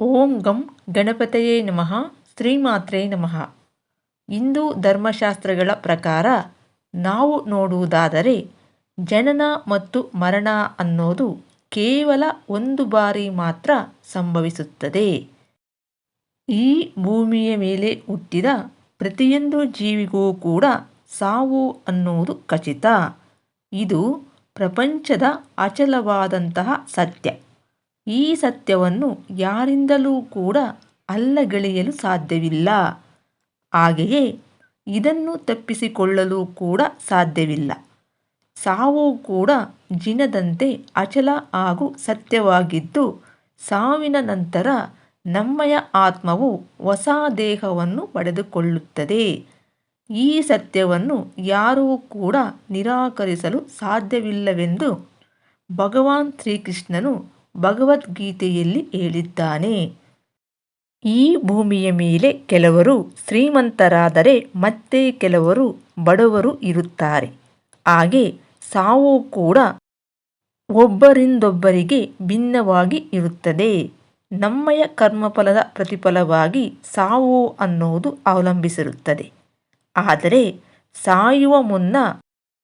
ಓಂ ಗಂ ಗಣಪತಯೇ ನಮಃ, ಶ್ರೀಮಾತ್ರೇ ನಮಃ. ಹಿಂದೂ ಧರ್ಮಶಾಸ್ತ್ರಗಳ ಪ್ರಕಾರ ನಾವು ನೋಡುವುದಾದರೆ ಜನನ ಮತ್ತು ಮರಣ ಅನ್ನೋದು ಕೇವಲ ಒಂದು ಬಾರಿ ಮಾತ್ರ ಸಂಭವಿಸುತ್ತದೆ. ಈ ಭೂಮಿಯ ಮೇಲೆ ಹುಟ್ಟಿದ ಪ್ರತಿಯೊಂದು ಜೀವಿಗೂ ಕೂಡ ಸಾವು ಅನ್ನುವುದು ಖಚಿತ. ಇದು ಪ್ರಪಂಚದ ಅಚಲವಾದಂತಹ ಸತ್ಯ. ಈ ಸತ್ಯವನ್ನು ಯಾರಿಂದಲೂ ಕೂಡ ಅಲ್ಲಗಳೆಯಲು ಸಾಧ್ಯವಿಲ್ಲ. ಹಾಗೆಯೇ ಇದನ್ನು ತಪ್ಪಿಸಿಕೊಳ್ಳಲು ಕೂಡ ಸಾಧ್ಯವಿಲ್ಲ. ಸಾವು ಕೂಡ ಜಿನದಂತೆ ಅಚಲ ಹಾಗೂ ಸತ್ಯವಾಗಿದ್ದು, ಸಾವಿನ ನಂತರ ನಮ್ಮಯ ಆತ್ಮವು ಹೊಸ ದೇಹವನ್ನು ಪಡೆದುಕೊಳ್ಳುತ್ತದೆ. ಈ ಸತ್ಯವನ್ನು ಯಾರೂ ಕೂಡ ನಿರಾಕರಿಸಲು ಸಾಧ್ಯವಿಲ್ಲವೆಂದು ಭಗವಾನ್ ಶ್ರೀಕೃಷ್ಣನು ಭಗವದ್ಗೀತೆಯಲ್ಲಿ ಹೇಳಿದ್ದಾನೆ. ಈ ಭೂಮಿಯ ಮೇಲೆ ಕೆಲವರು ಶ್ರೀಮಂತರಾದರೆ ಮತ್ತೆ ಕೆಲವರು ಬಡವರು ಇರುತ್ತಾರೆ. ಹಾಗೆ ಸಾವು ಕೂಡ ಒಬ್ಬರಿಂದೊಬ್ಬರಿಗೆ ಭಿನ್ನವಾಗಿ ಇರುತ್ತದೆ. ನಮ್ಮಯ ಕರ್ಮಫಲದ ಪ್ರತಿಫಲವಾಗಿ ಸಾವು ಅನ್ನೋದು ಅವಲಂಬಿಸಿರುತ್ತದೆ. ಆದರೆ ಸಾಯುವ ಮುನ್ನ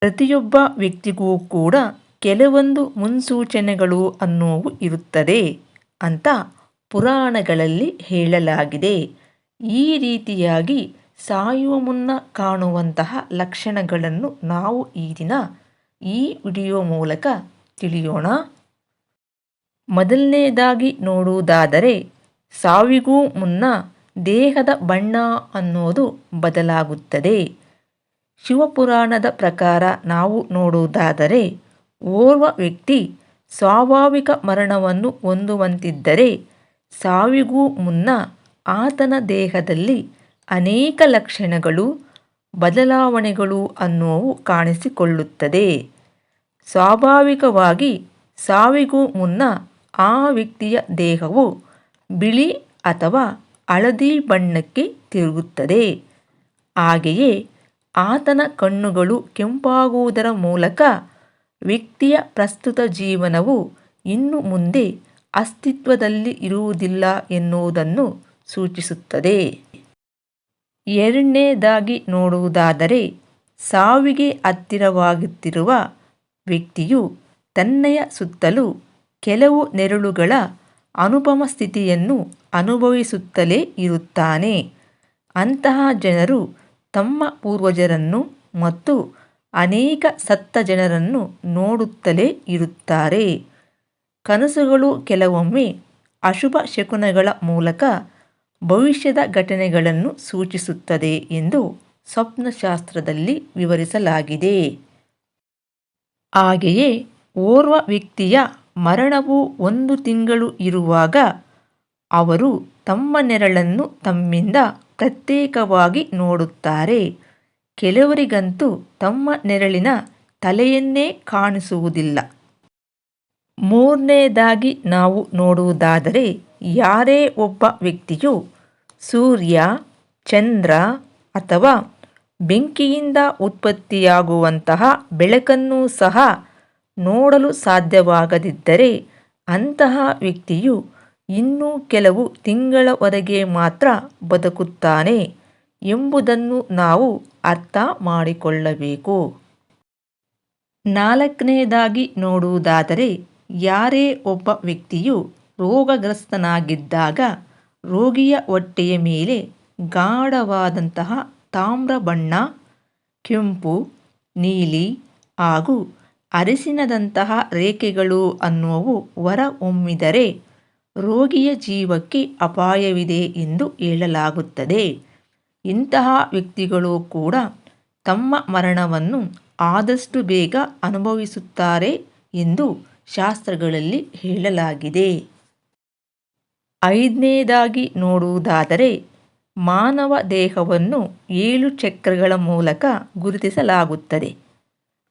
ಪ್ರತಿಯೊಬ್ಬ ವ್ಯಕ್ತಿಗೂ ಕೂಡ ಕೆಲವೊಂದು ಮುನ್ಸೂಚನೆಗಳು ಅನ್ನೋವು ಇರುತ್ತದೆ ಅಂತ ಪುರಾಣಗಳಲ್ಲಿ ಹೇಳಲಾಗಿದೆ. ಈ ರೀತಿಯಾಗಿ ಸಾಯುವ ಮುನ್ನ ಕಾಣುವಂತಹ ಲಕ್ಷಣಗಳನ್ನು ನಾವು ಈ ದಿನ ಈ ವಿಡಿಯೋ ಮೂಲಕ ತಿಳಿಯೋಣ. ಮೊದಲನೇದಾಗಿ ನೋಡುವುದಾದರೆ, ಸಾವಿಗೂ ಮುನ್ನ ದೇಹದ ಬಣ್ಣ ಅನ್ನೋದು ಬದಲಾಗುತ್ತದೆ. ಶಿವಪುರಾಣದ ಪ್ರಕಾರ ನಾವು ನೋಡುವುದಾದರೆ ಓರ್ವ ವ್ಯಕ್ತಿ ಸ್ವಾಭಾವಿಕ ಮರಣವನ್ನು ಹೊಂದುವಂತಿದ್ದರೆ ಸಾವಿಗೂ ಮುನ್ನ ಆತನ ದೇಹದಲ್ಲಿ ಅನೇಕ ಲಕ್ಷಣಗಳು, ಬದಲಾವಣೆಗಳು ಅನ್ನುವು ಕಾಣಿಸಿಕೊಳ್ಳುತ್ತದೆ. ಸ್ವಾಭಾವಿಕವಾಗಿ ಸಾವಿಗೂ ಮುನ್ನ ಆ ವ್ಯಕ್ತಿಯ ದೇಹವು ಬಿಳಿ ಅಥವಾ ಹಳದಿ ಬಣ್ಣಕ್ಕೆ ತಿರುಗುತ್ತದೆ. ಹಾಗೆಯೇ ಆತನ ಕಣ್ಣುಗಳು ಕೆಂಪಾಗುವುದರ ಮೂಲಕ ವ್ಯಕ್ತಿಯ ಪ್ರಸ್ತುತ ಜೀವನವು ಇನ್ನು ಮುಂದೆ ಅಸ್ತಿತ್ವದಲ್ಲಿ ಇರುವುದಿಲ್ಲ ಎನ್ನುವುದನ್ನು ಸೂಚಿಸುತ್ತದೆ. ಎರಡನೇದಾಗಿ ನೋಡುವುದಾದರೆ, ಸಾವಿಗೆ ಹತ್ತಿರವಾಗುತ್ತಿರುವ ವ್ಯಕ್ತಿಯು ತನ್ನಯ ಸುತ್ತಲೂ ಕೆಲವು ನೆರಳುಗಳ ಅನುಪಮ ಸ್ಥಿತಿಯನ್ನು ಅನುಭವಿಸುತ್ತಲೇ ಇರುತ್ತಾನೆ. ಅಂತಹ ಜನರು ತಮ್ಮ ಪೂರ್ವಜರನ್ನು ಮತ್ತು ಅನೇಕ ಸತ್ತ ಜನರನ್ನು ನೋಡುತ್ತಲೇ ಇರುತ್ತಾರೆ. ಕನಸುಗಳು ಕೆಲವೊಮ್ಮೆ ಅಶುಭ ಶಕುನಗಳ ಮೂಲಕ ಭವಿಷ್ಯದ ಘಟನೆಗಳನ್ನು ಸೂಚಿಸುತ್ತದೆ ಎಂದು ಸ್ವಪ್ನಶಾಸ್ತ್ರದಲ್ಲಿ ವಿವರಿಸಲಾಗಿದೆ. ಹಾಗೆಯೇ ಓರ್ವ ವ್ಯಕ್ತಿಯ ಮರಣವು ಒಂದು ತಿಂಗಳು ಇರುವಾಗ ಅವರು ತಮ್ಮ ನೆರಳನ್ನು ತಮ್ಮಿಂದ ಪ್ರತ್ಯೇಕವಾಗಿ ನೋಡುತ್ತಾರೆ. ಕೆಲವರಿಗಂತೂ ತಮ್ಮ ನೆರಳಿನ ತಲೆಯನ್ನೇ ಕಾಣಿಸುವುದಿಲ್ಲ. ಮೂರನೇದಾಗಿ ನಾವು ನೋಡುವುದಾದರೆ ಯಾರೇ ಒಬ್ಬ ವ್ಯಕ್ತಿಯು ಸೂರ್ಯ, ಚಂದ್ರ ಅಥವಾ ಬೆಂಕಿಯಿಂದ ಉತ್ಪತ್ತಿಯಾಗುವಂತಹ ಬೆಳಕನ್ನು ಸಹ ನೋಡಲು ಸಾಧ್ಯವಾಗದಿದ್ದರೆ ಅಂತಹ ವ್ಯಕ್ತಿಯು ಇನ್ನೂ ಕೆಲವು ತಿಂಗಳವರೆಗೆ ಮಾತ್ರ ಬದುಕುತ್ತಾನೆ. ಎಂಬುದನ್ನು ನಾವು ಅರ್ಥ ಮಾಡಿಕೊಳ್ಳಬೇಕು. ನಾಲ್ಕನೇದಾಗಿ ನೋಡುವುದಾದರೆ, ಯಾರೇ ಒಬ್ಬ ವ್ಯಕ್ತಿಯು ರೋಗಗ್ರಸ್ತನಾಗಿದ್ದಾಗ ರೋಗಿಯ ಹೊಟ್ಟೆಯ ಮೇಲೆ ಗಾಢವಾದಂತಹ ತಾಮ್ರ ಬಣ್ಣ, ಕೆಂಪು, ನೀಲಿ ಹಾಗೂ ಅರಿಸಿನದಂತಹ ರೇಖೆಗಳು ಅನ್ನುವು ಹೊರಹೊಮ್ಮಿದರೆ ರೋಗಿಯ ಜೀವಕ್ಕೆ ಅಪಾಯವಿದೆ ಎಂದು ಹೇಳಲಾಗುತ್ತದೆ. ಇಂತಹ ವ್ಯಕ್ತಿಗಳು ಕೂಡ ತಮ್ಮ ಮರಣವನ್ನು ಆದಷ್ಟು ಬೇಗ ಅನುಭವಿಸುತ್ತಾರೆ ಎಂದು ಶಾಸ್ತ್ರಗಳಲ್ಲಿ ಹೇಳಲಾಗಿದೆ. ಐದನೇದಾಗಿ ನೋಡುವುದಾದರೆ, ಮಾನವ ದೇಹವನ್ನು ಏಳು ಚಕ್ರಗಳ ಮೂಲಕ ಗುರುತಿಸಲಾಗುತ್ತದೆ.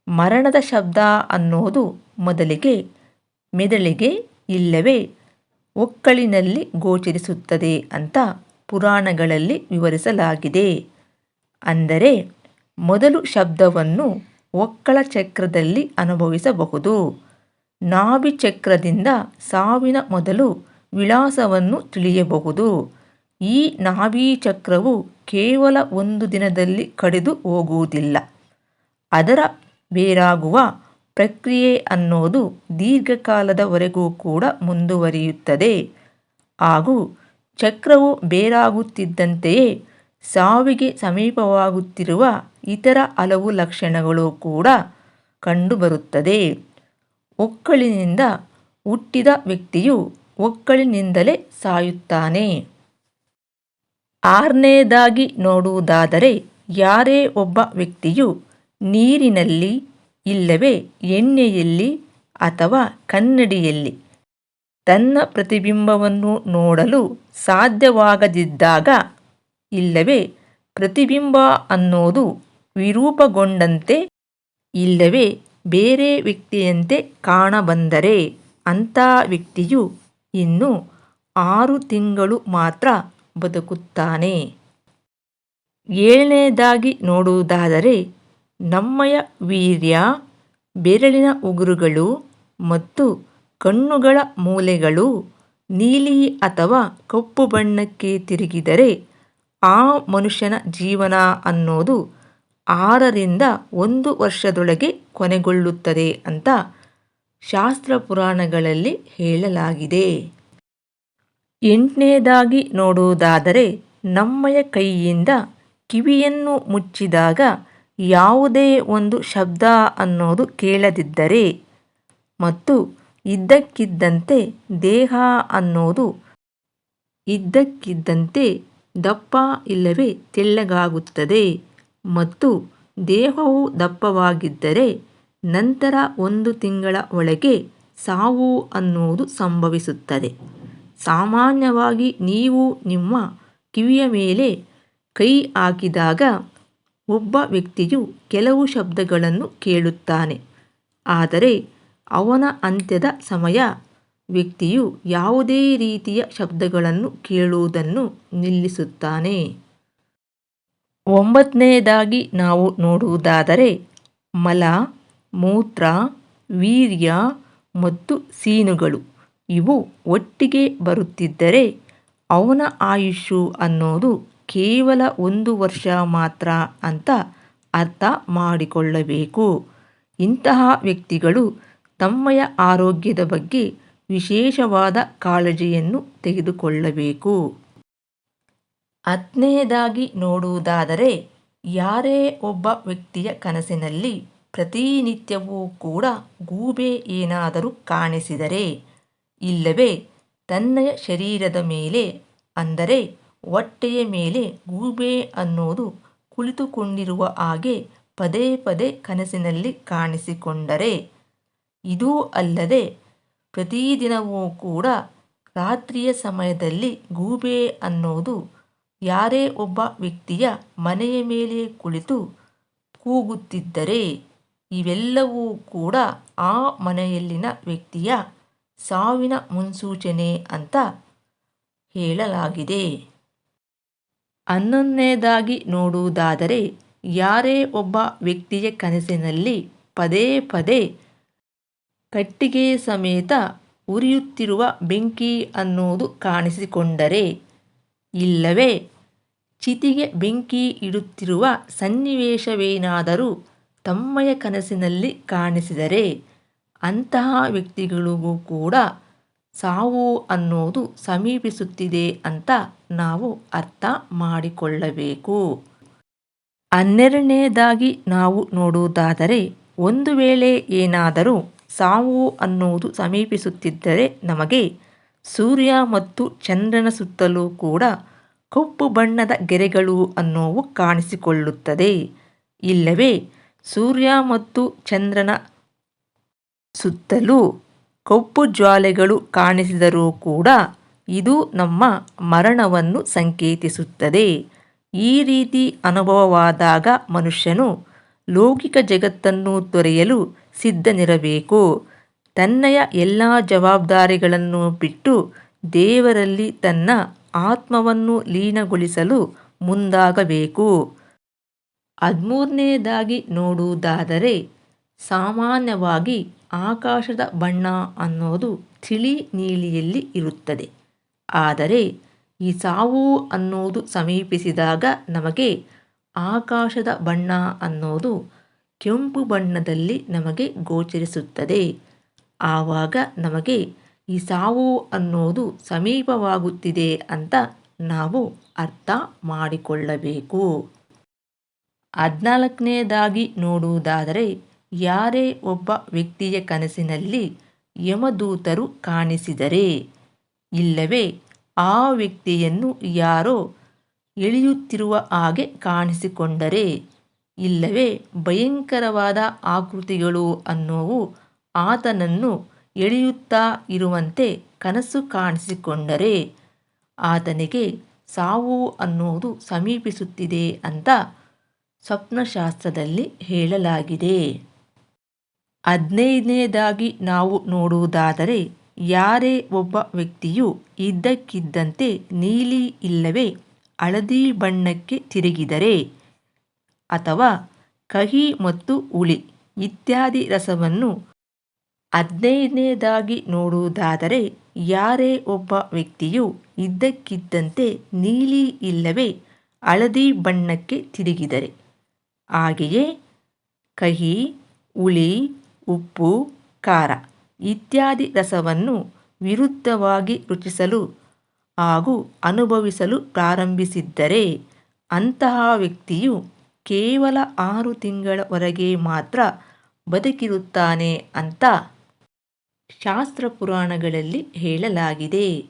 ಮರಣದ ಶಬ್ದ ಅನ್ನೋದು ಮೊದಲಿಗೆ ಮೆದುಳಿಗೆ ಇಲ್ಲವೇ ಒಕ್ಕಳಿನಲ್ಲಿ ಗೋಚರಿಸುತ್ತದೆ ಅಂತ ಪುರಾಣಗಳಲ್ಲಿ ವಿವರಿಸಲಾಗಿದೆ. ಅಂದರೆ, ಮೊದಲು ಶಬ್ದವನ್ನು ಒಕ್ಕಳ ಚಕ್ರದಲ್ಲಿ ಅನುಭವಿಸಬಹುದು. ನಾಭಿ ಚಕ್ರದಿಂದ ಸಾವಿನ ಮೊದಲು ವಿಳಾಸವನ್ನು ತಿಳಿಯಬಹುದು. ಈ ನಾಭೀಚಕ್ರವು ಕೇವಲ ಒಂದು ದಿನದಲ್ಲಿ ಕಡಿದು ಹೋಗುವುದಿಲ್ಲ. ಅದರ ಬೇರಾಗುವ ಪ್ರಕ್ರಿಯೆ ಅನ್ನೋದು ದೀರ್ಘಕಾಲದವರೆಗೂ ಕೂಡ ಮುಂದುವರಿಯುತ್ತದೆ. ಹಾಗೂ ಚಕ್ರವು ಬೇರಾಗುತ್ತಿದ್ದಂತೆಯೇ ಸಾವಿಗೆ ಸಮೀಪವಾಗುತ್ತಿರುವ ಇತರ ಹಲವು ಲಕ್ಷಣಗಳು ಕೂಡ ಕಂಡುಬರುತ್ತದೆ. ಒಕ್ಕಳಿನಿಂದ ಹುಟ್ಟಿದ ವ್ಯಕ್ತಿಯು ಒಕ್ಕಳಿನಿಂದಲೇ ಸಾಯುತ್ತಾನೆ. ಆರನೇದಾಗಿ ನೋಡುವುದಾದರೆ, ಯಾರೇ ಒಬ್ಬ ವ್ಯಕ್ತಿಯು ನೀರಿನಲ್ಲಿ, ಇಲ್ಲವೇ ಎಣ್ಣೆಯಲ್ಲಿ ಅಥವಾ ಕನ್ನಡಿಯಲ್ಲಿ ತನ್ನ ಪ್ರತಿಬಿಂಬವನ್ನು ನೋಡಲು ಸಾಧ್ಯವಾಗದಿದ್ದಾಗ ಇಲ್ಲವೇ ಪ್ರತಿಬಿಂಬ ಅನ್ನೋದು ವಿರೂಪಗೊಂಡಂತೆ ಇಲ್ಲವೇ ಬೇರೆ ವ್ಯಕ್ತಿಯಂತೆ ಕಾಣಬಂದರೆ ಅಂಥ ವ್ಯಕ್ತಿಯು ಇನ್ನು ಆರು ತಿಂಗಳು ಮಾತ್ರ ಬದುಕುತ್ತಾನೆ. ಏಳನೇದಾಗಿ ನೋಡುವುದಾದರೆ ನಮ್ಮಯ ವೀರ್ಯ, ಬೆರಳಿನ ಉಗುರುಗಳು ಮತ್ತು ಕಣ್ಣುಗಳ ಮೂಲೆಗಳು ನೀಲಿ ಅಥವಾ ಕಪ್ಪು ಬಣ್ಣಕ್ಕೆ ತಿರುಗಿದರೆ ಆ ಮನುಷ್ಯನ ಜೀವನ ಅನ್ನೋದು ಆರರಿಂದ ಒಂದು ವರ್ಷದೊಳಗೆ ಕೊನೆಗೊಳ್ಳುತ್ತದೆ ಅಂತ ಶಾಸ್ತ್ರ ಪುರಾಣಗಳಲ್ಲಿ ಹೇಳಲಾಗಿದೆ. ಎಂಟನೇದಾಗಿ ನೋಡುವುದಾದರೆ ನಮ್ಮಯ ಕೈಯಿಂದ ಕಿವಿಯನ್ನು ಮುಚ್ಚಿದಾಗ ಯಾವುದೇ ಒಂದು ಶಬ್ದ ಅನ್ನೋದು ಕೇಳದಿದ್ದರೆ ಮತ್ತು ಇದ್ದಕ್ಕಿದ್ದಂತೆ ದೇಹ ಅನ್ನೋದು ಇದ್ದಕ್ಕಿದ್ದಂತೆ ದಪ್ಪ ಇಲ್ಲವೇ ತೆಳ್ಳಗಾಗುತ್ತದೆ ಮತ್ತು ದೇಹವು ದಪ್ಪವಾಗಿದ್ದರೆ ನಂತರ ಒಂದು ತಿಂಗಳ ಒಳಗೆ ಸಾವು ಅನ್ನುವುದು ಸಂಭವಿಸುತ್ತದೆ. ಸಾಮಾನ್ಯವಾಗಿ ನೀವು ನಿಮ್ಮ ಕಿವಿಯ ಮೇಲೆ ಕೈ ಹಾಕಿದಾಗ ಒಬ್ಬ ವ್ಯಕ್ತಿಯು ಕೆಲವು ಶಬ್ದಗಳನ್ನು ಕೇಳುತ್ತಾನೆ. ಆದರೆ ಅವನ ಅಂತ್ಯದ ಸಮಯ. ವ್ಯಕ್ತಿಯು ಯಾವುದೇ ರೀತಿಯ ಶಬ್ದಗಳನ್ನು ಕೇಳುವುದನ್ನು ನಿಲ್ಲಿಸುತ್ತಾನೆ. ಒಂಬತ್ತನೆಯದಾಗಿ ನಾವು ನೋಡುವುದಾದರೆ, ಮಲ, ಮೂತ್ರ, ವೀರ್ಯ ಮತ್ತು ಸೀನುಗಳು ಇವು ಒಟ್ಟಿಗೆ ಬರುತ್ತಿದ್ದರೆ ಅವನ ಆಯುಷ್ಯು ಅನ್ನೋದು ಕೇವಲ ಒಂದು ವರ್ಷ ಮಾತ್ರ ಅಂತ ಅರ್ಥ ಮಾಡಿಕೊಳ್ಳಬೇಕು. ಇಂತಹ ವ್ಯಕ್ತಿಗಳು ತಮ್ಮಯ ಆರೋಗ್ಯದ ಬಗ್ಗೆ ವಿಶೇಷವಾದ ಕಾಳಜಿಯನ್ನು ತೆಗೆದುಕೊಳ್ಳಬೇಕು. ಹತ್ತನೇದಾಗಿ ನೋಡುವುದಾದರೆ, ಯಾರೇ ಒಬ್ಬ ವ್ಯಕ್ತಿಯ ಕನಸಿನಲ್ಲಿ ಪ್ರತಿನಿತ್ಯವೂ ಕೂಡ ಗೂಬೆ ಏನಾದರೂ ಕಾಣಿಸಿದರೆ, ಇಲ್ಲವೇ ತನ್ನಯ ಶರೀರದ ಮೇಲೆ, ಅಂದರೆ ಹೊಟ್ಟೆಯ ಮೇಲೆ ಗೂಬೆ ಅನ್ನೋದು ಕುಳಿತುಕೊಂಡಿರುವ ಹಾಗೆ ಪದೇ ಪದೇ ಕನಸಿನಲ್ಲಿ ಕಾಣಿಸಿಕೊಂಡರೆ ಇದೂ ಅಲ್ಲದೆ ಪ್ರತಿದಿನವೂ ಕೂಡ ರಾತ್ರಿಯ ಸಮಯದಲ್ಲಿ ಗೂಬೆ ಅನ್ನೋದು ಯಾರೇ ಒಬ್ಬ ವ್ಯಕ್ತಿಯ ಮನೆಯ ಮೇಲೆ ಕುಳಿತು ಕೂಗುತ್ತಿದ್ದರೆ ಇವೆಲ್ಲವೂ ಕೂಡ ಆ ಮನೆಯಲ್ಲಿನ ವ್ಯಕ್ತಿಯ ಸಾವಿನ ಮುನ್ಸೂಚನೆ ಅಂತ ಹೇಳಲಾಗಿದೆ. ಹನ್ನೊಂದನೇದಾಗಿ ನೋಡುವುದಾದರೆ, ಯಾರೇ ಒಬ್ಬ ವ್ಯಕ್ತಿಯ ಕನಸಿನಲ್ಲಿ ಪದೇ ಪದೇ ಕಟ್ಟಿಗೆ ಸಮೇತ ಉರಿಯುತ್ತಿರುವ ಬೆಂಕಿ ಅನ್ನೋದು ಕಾಣಿಸಿಕೊಂಡರೆ, ಇಲ್ಲವೇ? ಚಿತಿಗೆ ಬೆಂಕಿ ಇಡುತ್ತಿರುವ ಸನ್ನಿವೇಶವೇನಾದರೂ ತಮ್ಮಯ ಕನಸಿನಲ್ಲಿ ಕಾಣಿಸಿದರೆ, ಅಂತಹ ವ್ಯಕ್ತಿಗಳಿಗೂ ಕೂಡ ಸಾವು ಅನ್ನೋದು ಸಮೀಪಿಸುತ್ತಿದೆ ಅಂತ ನಾವು ಅರ್ಥ ಮಾಡಿಕೊಳ್ಳಬೇಕು. ಹನ್ನೆರಡನೇದಾಗಿ ನಾವು ನೋಡುವುದಾದರೆ, ಒಂದು ವೇಳೆ ಏನಾದರೂ ಸಾವು ಅನ್ನುವುದು ಸಮೀಪಿಸುತ್ತಿದ್ದರೆ ನಮಗೆ ಸೂರ್ಯ ಮತ್ತು ಚಂದ್ರನ ಸುತ್ತಲೂ ಕೂಡ ಕಪ್ಪು ಬಣ್ಣದ ಗೆರೆಗಳು ಅನ್ನೋವು ಕಾಣಿಸಿಕೊಳ್ಳುತ್ತದೆ. ಇಲ್ಲವೇ, ಸೂರ್ಯ ಮತ್ತು ಚಂದ್ರನ ಸುತ್ತಲೂ ಕಪ್ಪು ಜ್ವಾಲೆಗಳು ಕಾಣಿಸಿದರೂ ಕೂಡ ಇದು ನಮ್ಮ ಮರಣವನ್ನು ಸಂಕೇತಿಸುತ್ತದೆ. ಈ ರೀತಿ ಅನುಭವವಾದಾಗ ಮನುಷ್ಯನು ಲೌಕಿಕ ಜಗತ್ತನ್ನು ತೊರೆಯಲು ಸಿದ್ಧನಿರಬೇಕು. ತನ್ನಯ ಎಲ್ಲ ಜವಾಬ್ದಾರಿಗಳನ್ನು ಬಿಟ್ಟು ದೇವರಲ್ಲಿ ತನ್ನ ಆತ್ಮವನ್ನು ಲೀನಗೊಳಿಸಲು ಮುಂದಾಗಬೇಕು. ಹದಿಮೂರನೇದಾಗಿ ನೋಡುವುದಾದರೆ, ಸಾಮಾನ್ಯವಾಗಿ ಆಕಾಶದ ಬಣ್ಣ ಅನ್ನೋದು ತಿಳಿ ನೀಲಿಯಲ್ಲಿ ಇರುತ್ತದೆ. ಆದರೆ, ಈ ಸಾವು ಅನ್ನೋದು ಸಮೀಪಿಸಿದಾಗ ನಮಗೆ ಆಕಾಶದ ಬಣ್ಣ ಅನ್ನೋದು ಕೆಂಪು ಬಣ್ಣದಲ್ಲಿ ನಮಗೆ ಗೋಚರಿಸುತ್ತದೆ. ಆವಾಗ ನಮಗೆ ಈ ಸಾವು ಅನ್ನೋದು ಸಮೀಪವಾಗುತ್ತಿದೆ ಅಂತ ನಾವು ಅರ್ಥ ಮಾಡಿಕೊಳ್ಳಬೇಕು. ಹದಿನಾಲ್ಕನೇದಾಗಿ ನೋಡುವುದಾದರೆ, ಯಾರೇ ಒಬ್ಬ ವ್ಯಕ್ತಿಯ ಕನಸಿನಲ್ಲಿ ಯಮದೂತರು ಕಾಣಿಸಿದರೆ, ಇಲ್ಲವೇ ಆ ವ್ಯಕ್ತಿಯನ್ನು ಯಾರೋ ಎಳೆಯುತ್ತಿರುವ ಹಾಗೆ ಕಾಣಿಸಿಕೊಂಡರೆ, ಇಲ್ಲವೇ ಭಯಂಕರವಾದ ಆಕೃತಿಗಳು ಅನ್ನೋವು ಆತನನ್ನು ಎಳೆಯುತ್ತಾ ಇರುವಂತೆ ಕನಸು ಕಾಣಿಸಿಕೊಂಡರೆ, ಆತನಿಗೆ ಸಾವು ಅನ್ನೋದು ಸಮೀಪಿಸುತ್ತಿದೆ ಅಂತ ಸ್ವಪ್ನಶಾಸ್ತ್ರದಲ್ಲಿ ಹೇಳಲಾಗಿದೆ. ಹದಿನೈದನೇದಾಗಿ ನಾವು ನೋಡುವುದಾದರೆ, ಯಾರೇ ಒಬ್ಬ ವ್ಯಕ್ತಿಯು ಇದ್ದಕ್ಕಿದ್ದಂತೆ ನೀಲಿ ಇಲ್ಲವೇ ಹಳದಿ ಬಣ್ಣಕ್ಕೆ ತಿರುಗಿದರೆ ಅಥವಾ ಕಹಿ ಮತ್ತು ಹುಳಿ ಇತ್ಯಾದಿ ರಸವನ್ನು ಹದಿನೈದನೇದಾಗಿ ನೋಡುವುದಾದರೆ ಯಾರೇ ಒಬ್ಬ ವ್ಯಕ್ತಿಯು ಇದ್ದಕ್ಕಿದ್ದಂತೆ ನೀಲಿ ಇಲ್ಲವೇ ಹಳದಿ ಬಣ್ಣಕ್ಕೆ ತಿರುಗಿದರೆ. ಹಾಗೆಯೇ ಕಹಿ, ಹುಳಿ, ಉಪ್ಪು, ಖಾರ ಇತ್ಯಾದಿ ರಸವನ್ನು ವಿರುದ್ಧವಾಗಿ ರುಚಿಸಲು ಹಾಗೂ ಅನುಭವಿಸಲು ಪ್ರಾರಂಭಿಸಿದ್ದರೆ ಅಂತಹ ವ್ಯಕ್ತಿಯು ಕೇವಲ ಆರು ತಿಂಗಳವರೆಗೆ ಮಾತ್ರ ಬದುಕಿರುತ್ತಾನೆ ಅಂತ ಶಾಸ್ತ್ರ ಪುರಾಣಗಳಲ್ಲಿ ಹೇಳಲಾಗಿದೆ.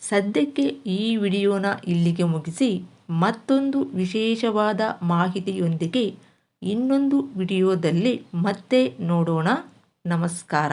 ಸದ್ಯಕ್ಕೆ ಈ ವಿಡಿಯೋನ ಇಲ್ಲಿಗೆ ಮುಗಿಸಿ ಮತ್ತೊಂದು ವಿಶೇಷವಾದ ಮಾಹಿತಿಯೊಂದಿಗೆ ಇನ್ನೊಂದು ವಿಡಿಯೋದಲ್ಲಿ ಮತ್ತೆ ನೋಡೋಣ. ನಮಸ್ಕಾರ.